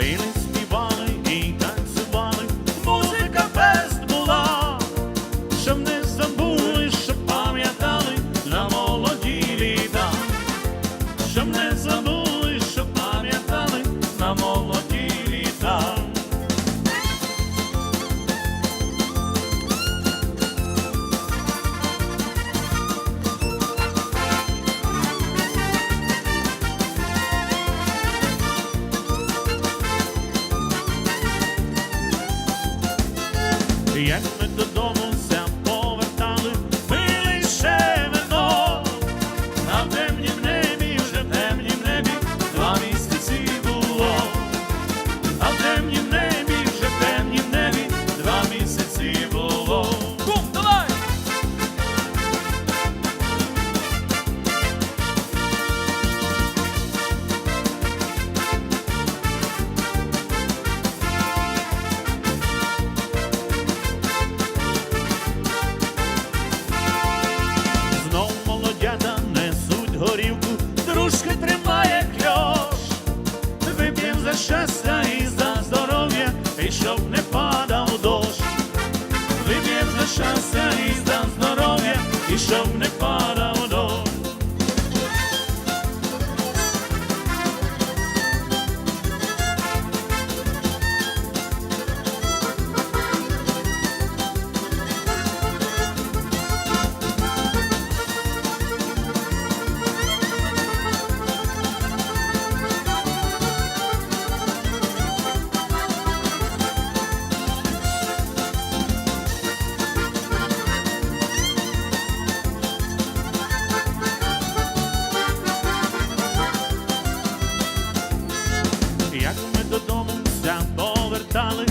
пили, співали і танцювали. Музика фест була, щоб не the end. Горілку дружки тримає кльош, вип'єм за щастя і за здоров'я, і щоб не падав дощ, вип'єм за щастя і за здоров'я, і щоб не падав. Dalek.